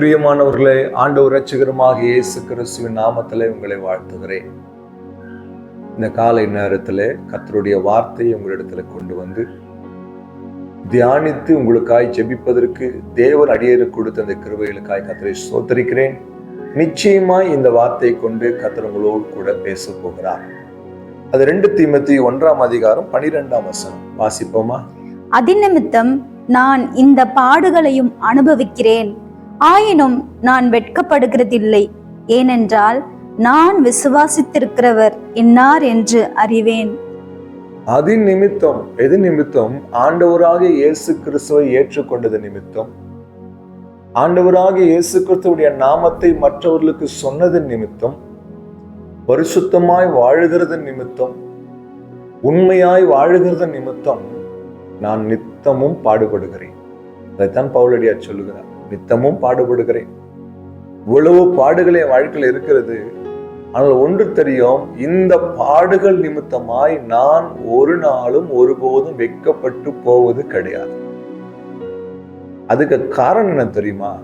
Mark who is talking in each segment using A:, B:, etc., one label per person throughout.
A: பிரியமானவர்களே ஆண்டவர் ரட்சகரமாக இயேசு கிறிஸ்துவின் நாமத்திலே உங்களை வாழ்த்துகிறேன். இந்த காலை நேரத்தில் கத்தருடைய வார்த்தையை உங்களிடத்துல கொண்டு வந்து தியானித்து உங்களுக்காய் ஜெபிப்பதற்கு தேவர் அடியேறு கொடுத்த அந்த கிருவைகளுக்காய் கத்தரை சோத்தரிக்கிறேன் நிச்சயமாய் இந்த வார்த்தையை கொண்டு கத்தர் உங்களோடு கூட பேச போகிறார். அது ரெண்டு தீமத்தி ஒன்றாம் அதிகாரம் பனிரெண்டாம் வசனம். வாசிப்போமா?
B: அதிநிமித்தம் நான் இந்த பாடுகளையும் அனுபவிக்கிறேன். ஆயினும் நான் வெட்கப்படுகிறதில்லை. ஏனென்றால் நான் விசுவாசித்திருக்கிறவர் இன்னார் என்று அறிவேன்.
A: அதன் நிமித்தம் எது நிமித்தம் ஆண்டவராக இயேசு கிறிஸ்துவை ஏற்றுக்கொண்டது நிமித்தம். ஆண்டவராக இயேசு கிறிஸ்துவுடைய நாமத்தை மற்றவர்களுக்கு சொன்னது நிமித்தம். பரிசுத்தமாய் வாழுகிறது நிமித்தம். உண்மையாய் வாழுகிறது நிமித்தம். நான் நித்தமும் பாடுபடுகிறேன். அதைத்தான் பவுலடியார் சொல்லுகிறார். நித்தமும் பாடுபடுகிறேன். இவ்வளவு பாடுகள் என் வாழ்க்கையில் இருக்கிறது. ஆனால் ஒன்று தெரியும் இந்த பாடுகள் நிமித்தமாய் நான் ஒரு நாளும் ஒருபோதும் வெக்கப்பட்டு போவது கிடையாது. அதுக்கு காரணம் என்ன தெரியுமா?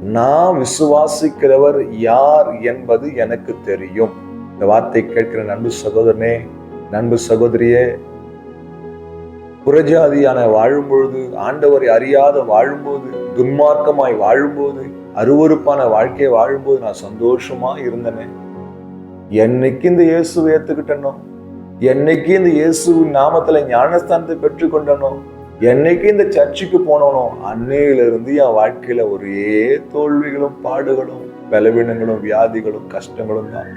A: நான் விசுவாசிக்கிறவர் யார் என்பது எனக்கு தெரியும். இந்த வார்த்தை கேட்கிற நண்பு சகோதரனே நண்பு சகோதரியே புறஜாதியான வாழும்பொழுது ஆண்டவரை அறியாத வாழும்போது துன்மார்க்கமாய் வாழும்போது அருவருப்பான வாழ்க்கையை வாழும்போது நான் சந்தோஷமா இருந்தனே. என்னைக்கு இந்த இயேசுவை ஏத்துக்கிட்டனோ? என்னைக்கு இந்த இயேசுவின் நாமத்துல ஞானஸ்தானத்தை பெற்றுக்கொண்டனோ? என்னைக்கு இந்த சர்ச்சுக்கு போனோனோ? அன்னையில இருந்து என் வாழ்க்கையில ஒரே தோல்விகளும் பாடுகளும் பலவீனங்களும் வியாதிகளும் கஷ்டங்களும் தான்.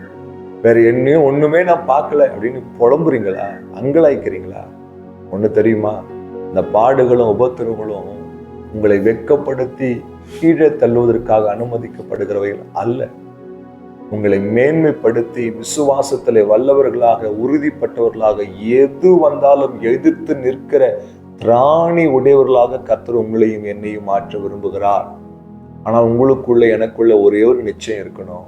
A: வேற என்னையும் ஒண்ணுமே நான் பார்க்கல அப்படின்னு புலம்புறீங்களா? அங்கலாய்க்கிறீங்களா? ஒன்று தெரியுமா? இந்த பாடுகளும் உபத்திரவுகளும் உங்களை வெட்கப்படுத்தி கீழே தள்ளுவதற்காக அனுமதிக்கப்படுகிறவைகள் அல்ல. உங்களை மேன்மைப்படுத்தி விசுவாசத்தில் வல்லவர்களாக உறுதிப்பட்டவர்களாக எது வந்தாலும் எதிர்த்து நிற்கிற திராணி உடையவர்களாக கத்தர் உங்களையும் என்னையும் மாற்ற விரும்புகிறார். ஆனால் உங்களுக்குள்ள எனக்குள்ள ஒரே ஒரு நிச்சயம் இருக்கணும்.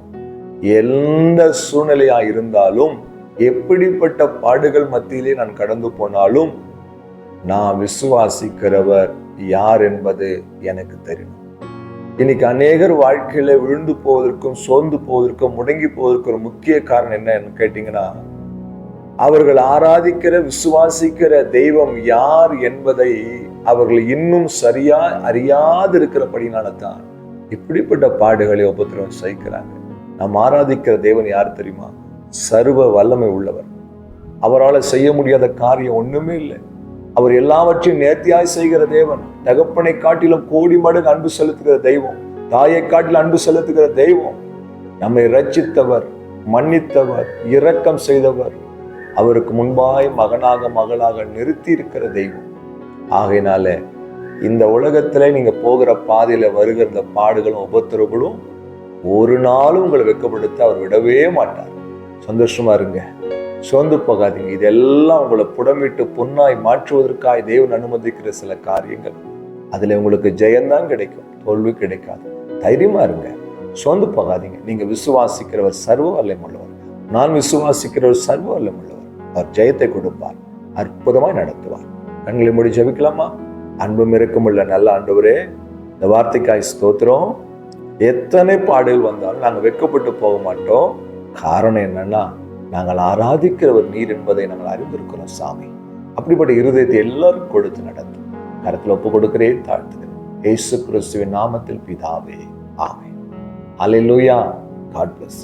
A: எந்த சூழ்நிலையா இருந்தாலும் எப்படிப்பட்ட பாடுகள் மத்தியிலே நான் கடந்து போனாலும் நான் விசுவாசிக்கிறவர் யார் என்பது எனக்கு தெரியும். இன்னைக்கு அநேகர் வாழ்க்கையில விழுந்து போவதற்கும் சோர்ந்து போவதற்கும் முடங்கி போவதற்கு ஒரு முக்கிய காரணம் என்னன்னு கேட்டீங்கன்னா அவர்கள் ஆராதிக்கிற விசுவாசிக்கிற தெய்வம் யார் என்பதை அவர்கள் இன்னும் சரியா அறியாது இருக்கிறபடினால தான் இப்படிப்பட்ட பாடுகளை உபத்திரவம் சகிக்கிறாங்க நாம் ஆராதிக்கிற தேவன் யார் தெரியுமா? சர்வ வல்லமை உள்ளவர். அவரால் செய்ய முடியாத காரியம் ஒண்ணுமே இல்லை. அவர் எல்லாவற்றையும் நேர்த்தியாய் செய்கிற தேவன் தகப்பனை காட்டிலும் கோடி மடங்கு அன்பு செலுத்துகிற தெய்வம் தாயை காட்டிலும் அன்பு செலுத்துகிற தெய்வம். நம்மை ரட்சித்தவர் மன்னித்தவர் இரக்கம் செய்தவர் அவருக்கு முன்பாய் மகனாக மகளாக நிறுத்தி இருக்கிற தெய்வம். ஆகையினால இந்த உலகத்துல நீங்க போகிற பாதையில வருகிற இந்த பாடுகளும் உபத்திரவுகளும் ஒரு நாளும் உங்களை வெக்கப்படுத்த அவர் விடவே மாட்டார். சந்தோஷமா இருங்க. சோர்ந்து போகாதீங்க. இதெல்லாம் உங்களை புடமிட்டு பொன்னாய் மாற்றுவதற்காக தேவன் அனுமதிக்கிற சில காரியங்கள். அதுல உங்களுக்கு ஜெயம்தான் கிடைக்கும் தோல்வி கிடைக்காது. தைரியமா இருங்க. சோர்ந்து போகாதீங்க. நீங்க விசுவாசிக்கிறவர் சர்வ வல்லமுள்ளவர் நான் விசுவாசிக்கிறவர் சர்வ வல்லமுள்ளவர் அவர் ஜெயத்தை கொடுப்பார். அற்புதமாய் நடத்துவார். கண்களை மூடி ஜபிக்கலாமா? அன்பும் இருக்கமுள்ள நல்ல ஆண்டவரே இந்த வார்த்தைக்காய் ஸ்தோத்திரம். எத்தனை பாடல் வந்தாலும் நாங்கள் வெட்கப்பட்டு போக மாட்டோம். காரணம் என்னன்னா நாங்கள் ஆராதிக்கிறவர் நீர் என்பதை நாங்கள் அறிந்திருக்கிறோம் சாமி. அப்படிப்பட்ட இருதயத்தை எல்லாரும் கொடுத்து நடத்தும் கரத்தில் ஒப்பு கொடுக்கிறேன் தாழ்த்துகிறேன். ஏசு கிறிஸ்துவின் நாமத்தில் பிதாவே ஆமே அலையிலூயா காட் பிளஸ்